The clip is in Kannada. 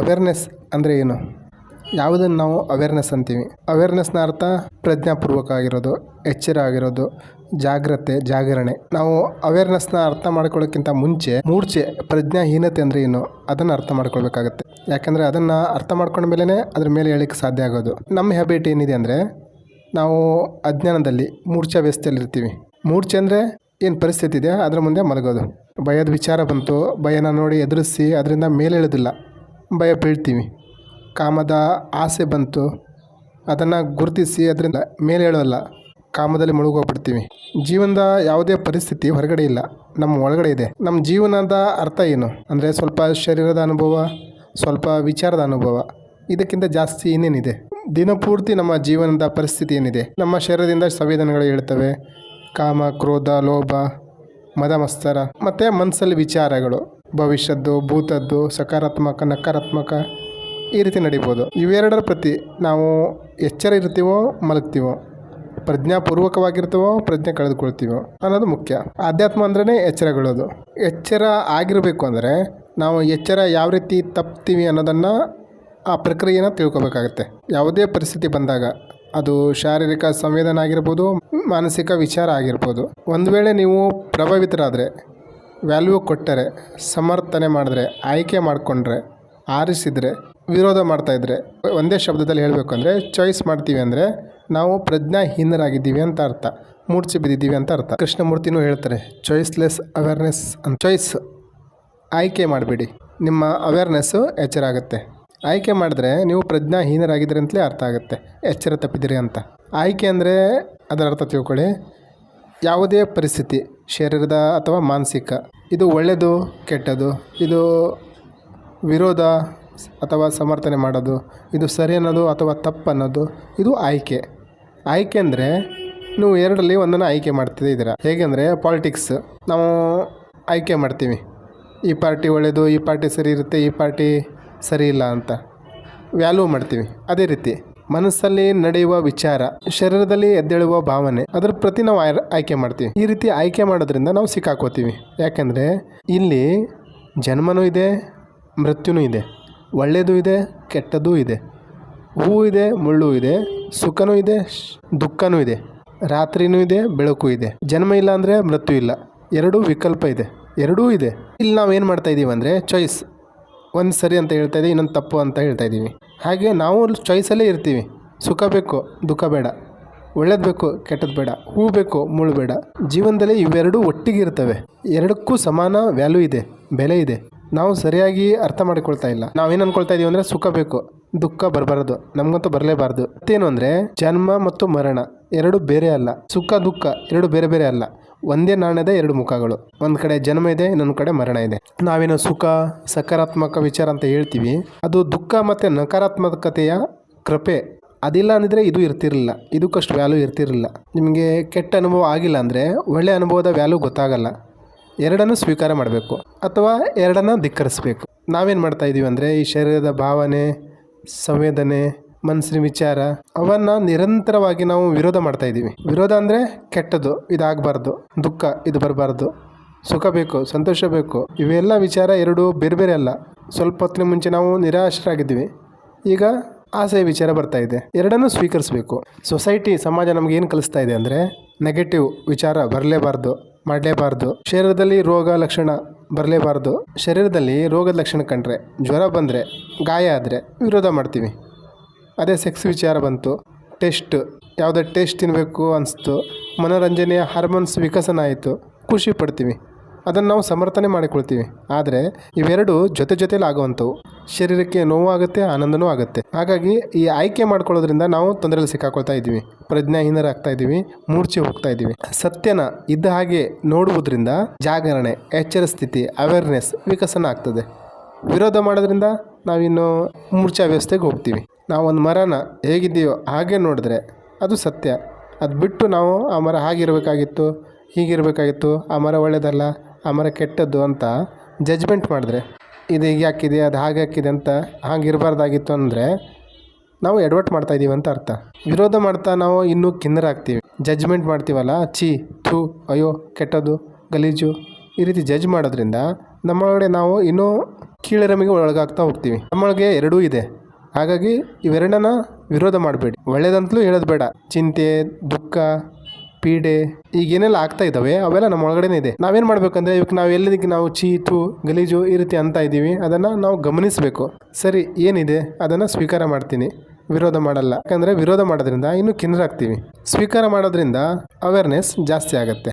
ಅವೇರ್ನೆಸ್ ಅಂದರೆ ಏನು? ಯಾವುದನ್ನು ನಾವು ಅವೇರ್ನೆಸ್ ಅಂತೀವಿ? ಅವೇರ್ನೆಸ್ನ ಅರ್ಥ ಪ್ರಜ್ಞಾಪೂರ್ವಕ ಆಗಿರೋದು, ಎಚ್ಚರ ಆಗಿರೋದು, ಜಾಗ್ರತೆ, ಜಾಗರಣೆ. ನಾವು ಅವೇರ್ನೆಸ್ನ ಅರ್ಥ ಮಾಡ್ಕೊಳ್ಳೋಕ್ಕಿಂತ ಮುಂಚೆ, ಮೂರ್ಛೆ, ಪ್ರಜ್ಞಾಹೀನತೆ ಅಂದರೆ ಏನು? ಅದನ್ನು ಅರ್ಥ ಮಾಡ್ಕೊಳ್ಬೇಕಾಗತ್ತೆ. ಯಾಕಂದರೆ ಅದನ್ನು ಅರ್ಥ ಮಾಡ್ಕೊಂಡ ಮೇಲೇ ಅದ್ರ ಮೇಲೆ ಹೇಳಕ್ಕೆ ಸಾಧ್ಯ ಆಗೋದು. ನಮ್ಮ ಹ್ಯಾಬಿಟ್ ಏನಿದೆ ಅಂದರೆ, ನಾವು ಅಜ್ಞಾನದಲ್ಲಿ ಮೂರ್ಛಾವ್ಯವಸ್ಥೆಯಲ್ಲಿರ್ತೀವಿ ಮೂರ್ಛೆ ಅಂದರೆ ಏನು ಪರಿಸ್ಥಿತಿ ಇದೆ? ಅದರ ಮುಂದೆ ಮಲಗೋದು. ಭಯದ ವಿಚಾರ ಬಂತು, ಭಯನ ನೋಡಿ ಎದುರಿಸಿ, ಅದರಿಂದ ಮೇಲೆ ಇಳಿದಿಲ್ಲ ಭಯ ಬೀಳ್ತೀವಿ. ಕಾಮದ ಆಸೆ ಬಂತು. ಅದನ್ನು ಗುರುತಿಸಿ ಅದರಿಂದ ಮೇಲೆ ಹೇಳೋಲ್ಲ ಕಾಮದಲ್ಲಿ ಮುಳುಗೋಗ್ಬಿಡ್ತೀವಿ ಜೀವನದ ಯಾವುದೇ ಪರಿಸ್ಥಿತಿ ಹೊರಗಡೆ ಇಲ್ಲ, ನಮ್ಮ ಒಳಗಡೆ ಇದೆ. ನಮ್ಮ ಜೀವನದ ಅರ್ಥ ಏನು? ಅಂದರೆ ಸ್ವಲ್ಪ ಶರೀರದ ಅನುಭವ, ಸ್ವಲ್ಪ ವಿಚಾರದ ಅನುಭವ. ಇದಕ್ಕಿಂತ ಜಾಸ್ತಿ ಇನ್ನೇನಿದೆ? ದಿನಪೂರ್ತಿ ನಮ್ಮ ಜೀವನದ ಪರಿಸ್ಥಿತಿ ಏನಿದೆ? ನಮ್ಮ ಶರೀರದಿಂದ ಸಂವೇದನೆಗಳು ಹೇಳ್ತವೆ. ಕಾಮ, ಕ್ರೋಧ, ಲೋಭ, ಮದಮಸ್ತರ, ಮತ್ತು ಮನಸ್ಸಲ್ಲಿ ವಿಚಾರಗಳು. ಭವಿಷ್ಯದ್ದು, ಭೂತದ್ದು, ಸಕಾರಾತ್ಮಕ, ನಕಾರಾತ್ಮಕ ಈ ರೀತಿ ನಡಿಬೋದು. ಇವೆರಡರ ಪ್ರತಿ ನಾವು ಎಚ್ಚರ ಇರ್ತೀವೋ, ಮಲಗ್ತೀವೋ, ಪ್ರಜ್ಞಾಪೂರ್ವಕವಾಗಿರ್ತೀವೋ, ಪ್ರಜ್ಞೆ ಕಳೆದುಕೊಳ್ತೀವೋ ಅನ್ನೋದು ಮುಖ್ಯ. ಆಧ್ಯಾತ್ಮ ಅಂದ್ರೇ ಎಚ್ಚರಗೊಳ್ಳೋದು. ಎಚ್ಚರ ಆಗಿರಬೇಕು ಅಂದರೆ ನಾವು ಎಚ್ಚರ ಯಾವ ರೀತಿ ತಪ್ತೀವಿ ಅನ್ನೋದನ್ನು ಆ ಪ್ರಕ್ರಿಯೆನ ತಿಳ್ಕೊಬೇಕಾಗತ್ತೆ. ಯಾವುದೇ ಪರಿಸ್ಥಿತಿ ಬಂದಾಗ ಅದು ಶಾರೀರಿಕ ಸಂವೇದನೆ ಆಗಿರ್ಬೋದು, ಮಾನಸಿಕ ವಿಚಾರ ಆಗಿರ್ಬೋದು. ಒಂದು ವೇಳೆ ನೀವು ಪ್ರಭಾವಿತರಾದರೆ ವ್ಯಾಲ್ಯೂ ಕೊಟ್ಟರೆ, ಸಮರ್ಥನೆ ಮಾಡಿದ್ರೆ, ಆಯ್ಕೆ ಮಾಡಿಕೊಂಡ್ರೆ, ಆರಿಸಿದರೆ, ವಿರೋಧ ಮಾಡ್ತಾಯಿದ್ರೆ ಒಂದೇ ಶಬ್ದದಲ್ಲಿ ಹೇಳಬೇಕು ಅಂದರೆ ಚಾಯ್ಸ್ ಮಾಡ್ತೀವಿ ಅಂದರೆ, ನಾವು ಪ್ರಜ್ಞಾಹೀನರಾಗಿದ್ದೀವಿ ಅಂತ ಅರ್ಥ, ಮೂರ್ಛೆ ಬಿದ್ದಿದ್ದೀವಿ ಅಂತ ಅರ್ಥ. ಕೃಷ್ಣಮೂರ್ತಿನೂ ಹೇಳ್ತಾರೆ ಚಾಯ್ಸ್ಲೆಸ್ ಅವೇರ್ನೆಸ್ ಅಂತ ಚಾಯ್ಸ್ ಆಯ್ಕೆ ಮಾಡಬೇಡಿ. ನಿಮ್ಮ ಅವೇರ್ನೆಸ್ಸು ಎಚ್ಚರ ಆಗುತ್ತೆ. ಆಯ್ಕೆ ಮಾಡಿದ್ರೆ ನೀವು ಪ್ರಜ್ಞಾಹೀನರಾಗಿದ್ದೀರಿ ಅಂತಲೇ ಅರ್ಥ ಆಗುತ್ತೆ, ಎಚ್ಚರ ತಪ್ಪಿದ್ದೀರಿ ಅಂತ. ಆಯ್ಕೆ ಅಂದರೆ, ಅದರ ಅರ್ಥ ತಿಳ್ಕೊಳ್ಳಿ, ಯಾವುದೇ ಪರಿಸ್ಥಿತಿ, ಶರೀರದ ಅಥವಾ ಮಾನಸಿಕ ಇದು ಒಳ್ಳೆಯದು ಕೆಟ್ಟದು. ಇದು ವಿರೋಧ ಅಥವಾ ಸಮರ್ಥನೆ ಮಾಡೋದು. ಇದು ಸರಿ ಅನ್ನೋದು ಅಥವಾ ತಪ್ಪು ಅನ್ನೋದು. ಇದು ಆಯ್ಕೆ. ಆಯ್ಕೆ ಅಂದರೆ ನೀವು ಎರಡರಲ್ಲಿ ಒಂದನ್ನು ಆಯ್ಕೆ ಮಾಡ್ತಿದ್ದೆ ಇದರ. ಹೇಗೆಂದರೆ ಪಾಲಿಟಿಕ್ಸ್ ನಾವು ಆಯ್ಕೆ ಮಾಡ್ತೀವಿ. ಈ ಪಾರ್ಟಿ ಒಳ್ಳೆಯದು ಈ ಪಾರ್ಟಿ ಸರಿ ಇರುತ್ತೆ, ಈ ಪಾರ್ಟಿ ಸರಿ ಇಲ್ಲ ಅಂತ. ವ್ಯಾಲ್ಯೂ ಮಾಡ್ತೀವಿ. ಅದೇ ರೀತಿ. ಮನಸ್ಸಲ್ಲಿ ನಡೆಯುವ ವಿಚಾರ, ಶರೀರದಲ್ಲಿ ಎದ್ದೇಳುವ ಭಾವನೆ, ಅದರ ಪ್ರತಿ ನಾವು ಆಯ್- ಆಯ್ಕೆ ಮಾಡ್ತೀವಿ. ಈ ರೀತಿ ಆಯ್ಕೆ ಮಾಡೋದ್ರಿಂದ ನಾವು ಸಿಕ್ಕಾಕೋತೀವಿ. ಯಾಕೆಂದರೆ ಇಲ್ಲಿ ಜನ್ಮನೂ ಇದೆ, ಮೃತ್ಯುನೂ ಇದೆ ಒಳ್ಳೆಯದು ಇದೆ ಕೆಟ್ಟದ್ದೂ ಇದೆ. ಹೂವು ಇದೆ, ಮುಳ್ಳು ಇದೆ, ಸುಖನೂ ಇದೆ ದುಃಖನೂ ಇದೆ, ರಾತ್ರಿನೂ ಇದೆ, ಬೆಳಕು ಇದೆ. ಜನ್ಮ ಇಲ್ಲ ಅಂದರೆ ಮೃತ್ಯು ಇಲ್ಲ. ಎರಡೂ ವಿಕಲ್ಪ ಇದೆ, ಎರಡೂ ಇದೆ. ಇಲ್ಲಿ ನಾವು ಏನು ಮಾಡ್ತಾ ಇದ್ದೀವಿ ಅಂದರೆ ಚಾಯ್ಸ್ ಒಂದು ಸರಿ ಅಂತ ಹೇಳ್ತಾ ಇದ್ದೀವಿ ಇನ್ನೊಂದು ತಪ್ಪು ಅಂತ ಹೇಳ್ತಾ ಇದ್ದೀವಿ ಹಾಗೆ ನಾವು ಚಾಯ್ಸಲ್ಲೇ ಇರ್ತೀವಿ. ಸುಖ ಬೇಕು, ದುಃಖ ಬೇಡ. ಒಳ್ಳೇದು ಬೇಕು ಕೆಟ್ಟದ್ದು ಬೇಡ. ಹೂ ಬೇಕು ಮುಳ್ಳು ಬೇಡ. ಜೀವನದಲ್ಲಿ ಇವೆರಡೂ ಒಟ್ಟಿಗೆ ಇರ್ತವೆ. ಎರಡಕ್ಕೂ ಸಮಾನ ವ್ಯಾಲ್ಯೂ ಇದೆ, ಬೆಲೆ ಇದೆ. ನಾವು ಸರಿಯಾಗಿ ಅರ್ಥ ಮಾಡಿಕೊಳ್ತಾ ಇಲ್ಲ. ನಾವೇನು ಅನ್ಕೊಳ್ತಾ ಇದೀವಿ ಅಂದರೆ ಸುಖ ಬೇಕು, ದುಃಖ ಬರಬಾರ್ದು. ನಮಗಂತೂ ಬರಲೇಬಾರ್ದು ಮತ್ತೇನು ಅಂದರೆ ಜನ್ಮ ಮತ್ತು ಮರಣ, ಎರಡು ಬೇರೆ ಅಲ್ಲ. ಸುಖ, ದುಃಖ, ಎರಡು ಬೇರೆ ಬೇರೆ ಅಲ್ಲ. ಒಂದೇ ನಾಣ್ಯದ ಎರಡು ಮುಖಗಳು. ಒಂದು ಕಡೆ ಜನ್ಮ ಇದೆ, ಇನ್ನೊಂದು ಕಡೆ ಮರಣ ಇದೆ. ನಾವೇನೋ ಸುಖ, ಸಕಾರಾತ್ಮಕ ವಿಚಾರ ಅಂತ ಹೇಳ್ತೀವಿ. ಅದು ದುಃಖ ಮತ್ತು ನಕಾರಾತ್ಮಕತೆಯ ಕೃಪೆ. ಅದಿಲ್ಲ ಅಂದಿದ್ರೆ ಇದು ಇರ್ತಿರಲಿಲ್ಲ. ಇದಕ್ಕಷ್ಟು ವ್ಯಾಲ್ಯೂ ಇರ್ತಿರಲಿಲ್ಲ. ನಿಮಗೆ ಕೆಟ್ಟ ಅನುಭವ ಆಗಿಲ್ಲ ಅಂದರೆ ಒಳ್ಳೆ ಅನುಭವದ ವ್ಯಾಲ್ಯೂ ಗೊತ್ತಾಗಲ್ಲ. ಎರಡನ್ನು ಸ್ವೀಕಾರ ಮಾಡಬೇಕು. ಅಥವಾ ಎರಡನ್ನು ಧಿಕ್ಕರಿಸ್ಬೇಕು. ನಾವೇನು ಮಾಡ್ತಾ ಇದ್ದೀವಿ ಅಂದರೆ ಈ ಶರೀರದ ಭಾವನೆ, ಸಂವೇದನೆ ಮನಸ್ಸಿನ ವಿಚಾರ, ಅವನ್ನ ನಿರಂತರವಾಗಿ ನಾವು ವಿರೋಧ ಮಾಡ್ತಾ ಇದ್ದೀವಿ. ವಿರೋಧ ಅಂದರೆ ಕೆಟ್ಟದ್ದು, ಇದಾಗಬಾರ್ದು, ದುಃಖ, ಇದು ಬರಬಾರ್ದು. ಸುಖ ಬೇಕು, ಸಂತೋಷ ಬೇಕು, ಇವೆಲ್ಲ ವಿಚಾರ ಎರಡು ಬೇರೆ ಬೇರೆ ಅಲ್ಲ. ಸ್ವಲ್ಪ ಹೊತ್ತಿನ ಮುಂಚೆ ನಾವು ನಿರಾಶರಾಗಿದ್ದೀವಿ. ಈಗ ಆಸೆ ವಿಚಾರ ಬರ್ತಾ ಇದೆ. ಎರಡನ್ನೂ ಸ್ವೀಕರಿಸಬೇಕು. ಸೊಸೈಟಿ, ಸಮಾಜ ನಮ್ಗೆ ಏನು ಕಲಿಸ್ತಾ ಇದೆ ಅಂದರೆ ನೆಗೆಟಿವ್ ವಿಚಾರ ಬರಲೇಬಾರ್ದು, ಮಾಡಲೇಬಾರ್ದು. ಶರೀರದಲ್ಲಿ ರೋಗ ಲಕ್ಷಣ ಬರಲೇಬಾರ್ದು. ಶರೀರದಲ್ಲಿ ರೋಗದ ಲಕ್ಷಣ ಕಂಡ್ರೆ, ಜ್ವರ ಬಂದರೆ, ಗಾಯ ಆದರೆ ವಿರೋಧ ಮಾಡ್ತೀವಿ. ಅದೇ ಸೆಕ್ಸ್ ವಿಚಾರ ಬಂತು. ಟೆಸ್ಟ್ ಯಾವುದೇ ಟೇಸ್ಟ್ ತಿನ್ನಬೇಕು ಅನಿಸ್ತು. ಮನೋರಂಜನೆಯ ಹಾರ್ಮೋನ್ಸ್ ವಿಕಸನ ಆಯಿತು. ಖುಷಿ ಪಡ್ತೀವಿ. ಅದನ್ನು ನಾವು ಸಮರ್ಥನೆ ಮಾಡಿಕೊಳ್ತೀವಿ. ಆದರೆ ಇವೆರಡು ಜೊತೆ ಜೊತೆಯಲ್ಲಿ ಆಗುವಂಥವು. ಶರೀರಕ್ಕೆ ನೋವು ಆಗುತ್ತೆ, ಆನಂದನೂ ಆಗುತ್ತೆ. ಹಾಗಾಗಿ ಈ ಆಯ್ಕೆ ಮಾಡ್ಕೊಳ್ಳೋದ್ರಿಂದ ನಾವು ತೊಂದರೆಯಲ್ಲಿ ಸಿಕ್ಕಾಕೊಳ್ತಾ ಇದ್ದೀವಿ. ಪ್ರಜ್ಞಾಹೀನರಾಗ್ತಾ ಇದ್ದೀವಿ. ಮೂರ್ಛೆ ಹೋಗ್ತಾ ಇದ್ದೀವಿ. ಸತ್ಯನ ಇದ್ದ ಹಾಗೆ ನೋಡುವುದರಿಂದ ಜಾಗರಣೆ, ಎಚ್ಚರ ಸ್ಥಿತಿ ಅವೇರ್ನೆಸ್ ವಿಕಸನ ಆಗ್ತದೆ. ವಿರೋಧ ಮಾಡೋದ್ರಿಂದ ನಾವಿನ್ನು ಮೂರ್ಛಾ ವ್ಯವಸ್ಥೆಗೆ ಹೋಗ್ತೀವಿ. ನಾವು ಒಂದು ಮರನ ಹೇಗಿದ್ದೀವೋ ಹಾಗೆ ನೋಡಿದ್ರೆ ಅದು ಸತ್ಯ. ಅದು ಬಿಟ್ಟು ನಾವು ಆ ಮರ ಹಾಗಿರಬೇಕಾಗಿತ್ತು, ಹೀಗಿರಬೇಕಾಗಿತ್ತು, ಆ ಮರ ಒಳ್ಳೆಯದಲ್ಲ ಆ ಮರ ಕೆಟ್ಟದ್ದು ಅಂತ ಜಜ್ಮೆಂಟ್ ಮಾಡಿದ್ರೆ, ಇದು ಹೀಗೆ ಹಾಕಿದೆ, ಅದು ಹಾಗೆ ಹಾಕಿದೆ ಅಂತ ಹಾಗೆ ಇರಬಾರ್ದಾಗಿತ್ತು ಅಂದರೆ ನಾವು ಎಡವಟ್ ಮಾಡ್ತಾ ಇದ್ದೀವಿ ಅಂತ ಅರ್ಥ. ವಿರೋಧ ಮಾಡ್ತಾ ನಾವು ಇನ್ನೂ ಕಿನ್ನರಾಗ್ತೀವಿ ಜಜ್ಮೆಂಟ್ ಮಾಡ್ತೀವಲ್ಲ, ಛೀ, ಥೂ, ಅಯ್ಯೋ, ಕೆಟ್ಟದ್ದು, ಗಲೀಜು, ಈ ರೀತಿ ಜಜ್ ಮಾಡೋದ್ರಿಂದ ನಮ್ಮೊಳಗಡೆ ನಾವು ಇನ್ನೂ ಕೀಳರಿಮೆಗೆ ಒಳಗಾಗ್ತಾ ಹೋಗ್ತೀವಿ. ನಮ್ಮೊಳಗೆ ಎರಡೂ ಇದೆ. ಹಾಗಾಗಿ ಇವೆರಡನ್ನ ವಿರೋಧ ಮಾಡಬೇಡಿ. ಒಳ್ಳೇದಂತಲೂ ಹೇಳೋದು ಬೇಡ. ಚಿಂತೆ, ದುಃಖ, ಪೀಡೆ ಈಗ ಏನೆಲ್ಲ ಆಗ್ತಾ ಇದ್ದಾವೆ, ಅವೆಲ್ಲ ನಮ್ಮ ಒಳಗಡೆನೇ ಇದೆ. ನಾವೇನು ಮಾಡಬೇಕಂದ್ರೆ, ಇವಾಗ ನಾವು ಎಲ್ಲದಕ್ಕೆ ನಾವು ಚೀತು, ಗಲೀಜು ಈ ರೀತಿ ಅಂತ ಇದ್ದೀವಿ, ಅದನ್ನು ನಾವು ಗಮನಿಸಬೇಕು. ಸರಿ, ಏನಿದೆ? ಅದನ್ನು ಸ್ವೀಕಾರ ಮಾಡ್ತೀನಿ. ವಿರೋಧ ಮಾಡಲ್ಲ. ಯಾಕಂದರೆ ವಿರೋಧ ಮಾಡೋದ್ರಿಂದ ಇನ್ನೂ ಕಿನ್ನರಾಗ್ತೀವಿ ಸ್ವೀಕಾರ ಮಾಡೋದ್ರಿಂದ ಅವೇರ್ನೆಸ್ ಜಾಸ್ತಿ ಆಗುತ್ತೆ.